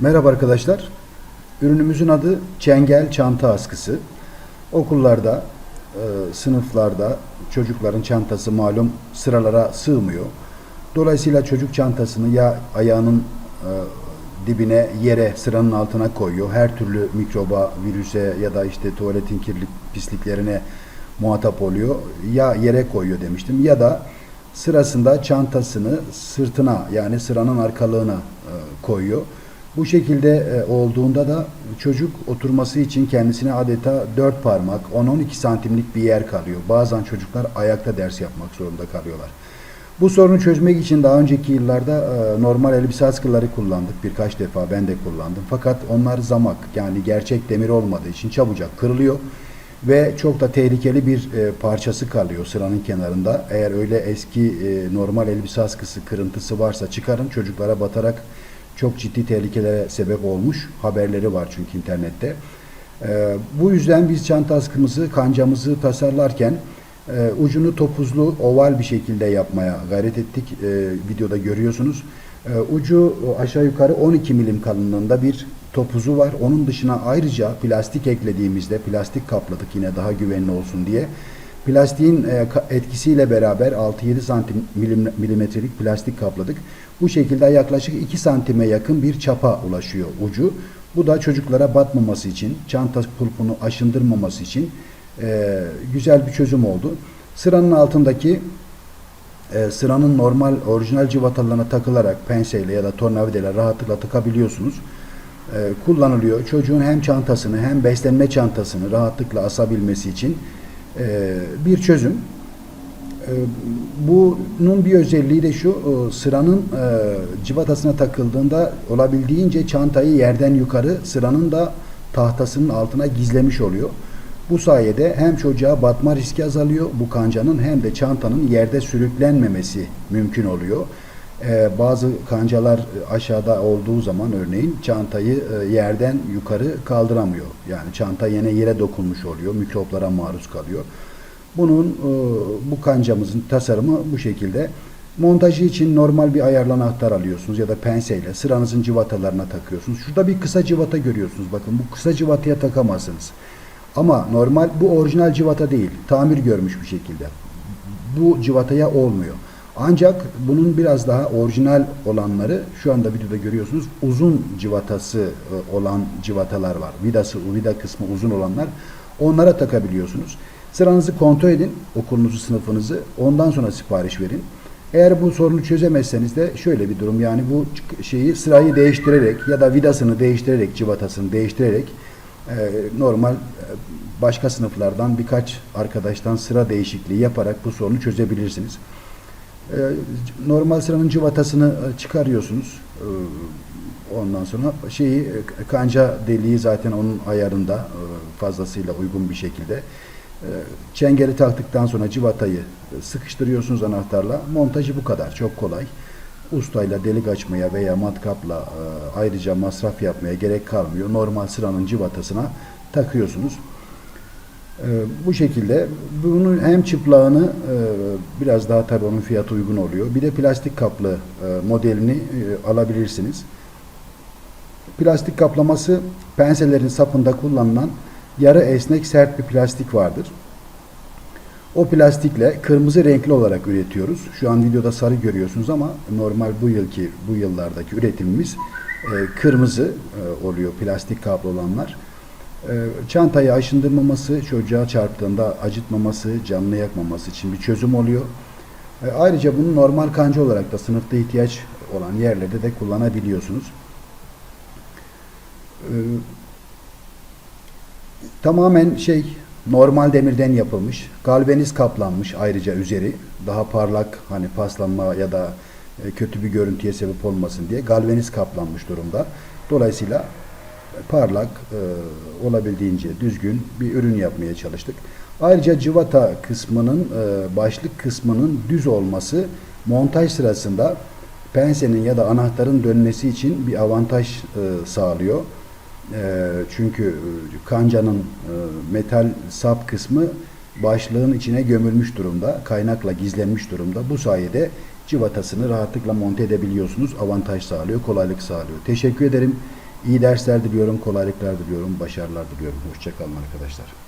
Merhaba arkadaşlar. Ürünümüzün adı Çengel Çanta Askısı. Okullarda, e, sınıflarda çocukların çantası malum sıralara sığmıyor. Dolayısıyla çocuk çantasını ya ayağının e, dibine, yere, sıranın altına koyuyor. Her türlü mikroba, virüse ya da işte tuvaletin kirli pisliklerine muhatap oluyor. Ya yere koyuyor demiştim ya da sırasında çantasını sırtına yani sıranın arkalığına e, koyuyor. Bu şekilde e, olduğunda da çocuk oturması için kendisine adeta dört parmak 10-12 santimlik bir yer kalıyor. Bazen çocuklar ayakta ders yapmak zorunda kalıyorlar. Bu sorunu çözmek için daha önceki yıllarda e, normal elbise askıları kullandık. Birkaç defa ben de kullandım. Fakat onlar zamak yani gerçek demir olmadığı için çabucak kırılıyor. Ve çok da tehlikeli bir e, parçası kalıyor sıranın kenarında. Eğer öyle eski normal elbise askısı kırıntısı varsa çıkarın çocuklara batarak çok ciddi tehlikelere sebep olmuş. Haberleri var çünkü internette. E, bu yüzden biz çanta askımızı, kancamızı tasarlarken e, ucunu topuzlu, oval bir şekilde yapmaya gayret ettik. E, videoda görüyorsunuz. E, ucu aşağı yukarı 12 milim kalınlığında bir topuzu var. Onun dışına ayrıca plastik eklediğimizde plastik kapladık yine daha güvenli olsun diye. Plastiğin e, etkisiyle beraber 6-7 santim milim, milimetrelik plastik kapladık. Bu şekilde yaklaşık 2 santime yakın bir çapa ulaşıyor ucu. Bu da çocuklara batmaması için, çanta pulpunu aşındırmaması için e, güzel bir çözüm oldu. Sıranın altındaki e, sıranın normal orijinal civatalarına takılarak penseyle ya da tornavidayla rahatlıkla takabiliyorsunuz. E, kullanılıyor. Çocuğun hem çantasını hem beslenme çantasını rahatlıkla asabilmesi için bir çözüm. E, bunun bir özelliği de şu, e, sıranın e, civatasına takıldığında olabildiğince çantayı yerden yukarı sıranın da tahtasının altına gizlemiş oluyor. Bu sayede hem çocuğa batma riski azalıyor bu kancanın hem de çantanın yerde sürüklenmemesi mümkün oluyor. Ee, bazı kancalar e, aşağıda olduğu zaman örneğin çantayı e, yerden yukarı kaldıramıyor. Yani çanta yine yere dokunmuş oluyor, mikroplara maruz kalıyor. Bunun e, bu kancamızın tasarımı bu şekilde. Montajı için normal bir ayarlı anahtar alıyorsunuz ya da penseyle sıranızın civatalarına takıyorsunuz. Şurada bir kısa civata görüyorsunuz. Bakın bu kısa civataya takamazsınız. Ama normal bu orijinal civata değil. Tamir görmüş bir şekilde. Bu civataya olmuyor. Ancak bunun biraz daha orijinal olanları şu anda videoda görüyorsunuz. Uzun civatası e, olan civatalar var. Vidası, vida kısmı uzun olanlar. Onlara takabiliyorsunuz. Sıranızı kontrol edin. Okulunuzu, sınıfınızı. Ondan sonra sipariş verin. Eğer bu sorunu çözemezseniz de şöyle bir durum yani bu şeyi sırayı değiştirerek ya da vidasını değiştirerek civatasını değiştirerek e, normal e, başka sınıflardan birkaç arkadaştan sıra değişikliği yaparak bu sorunu çözebilirsiniz. E, normal sıranın civatasını e, çıkarıyorsunuz. E, Ondan sonra şeyi e, kanca deliği zaten onun ayarında e, fazlasıyla uygun bir şekilde. E, Çengeli taktıktan sonra civatayı sıkıştırıyorsunuz anahtarla. Montajı bu kadar. Çok kolay. Ustayla delik açmaya veya matkapla ayrıca masraf yapmaya gerek kalmıyor. Normal sıranın civatasına takıyorsunuz. E, bu şekilde bunun hem çıplağını e, biraz daha tabii onun fiyatı uygun oluyor. Bir de plastik kaplı e, modelini e, alabilirsiniz. Plastik kaplaması penselerin sapında kullanılan yarı esnek sert bir plastik vardır. O plastikle kırmızı renkli olarak üretiyoruz. Şu an videoda sarı görüyorsunuz ama normal bu yılki bu yıllardaki üretimimiz kırmızı oluyor plastik kaplı olanlar. E, çantayı aşındırmaması, çocuğa çarptığında acıtmaması, canını yakmaması için bir çözüm oluyor. E, ayrıca bunu normal kanca olarak da sınıfta ihtiyaç olan yerlerde de kullanabiliyorsunuz. E, tamamen şey normal demirden yapılmış. Galvaniz kaplanmış ayrıca üzeri. Daha parlak hani paslanma ya da e, kötü bir görüntüye sebep olmasın diye galvaniz kaplanmış durumda. Dolayısıyla parlak, e, olabildiğince düzgün bir ürün yapmaya çalıştık. Ayrıca civata kısmının, e, başlık kısmının düz olması montaj sırasında pensenin ya da anahtarın dönmesi için bir avantaj e, sağlıyor. E, çünkü e, kancanın e, metal sap kısmı başlığın içine gömülmüş durumda, kaynakla gizlenmiş durumda. Bu sayede civatasını rahatlıkla monte edebiliyorsunuz. Avantaj sağlıyor, kolaylık sağlıyor. Teşekkür ederim. İyi dersler diliyorum, kolaylıklar diliyorum, başarılar diliyorum. Hoşçakalın arkadaşlar.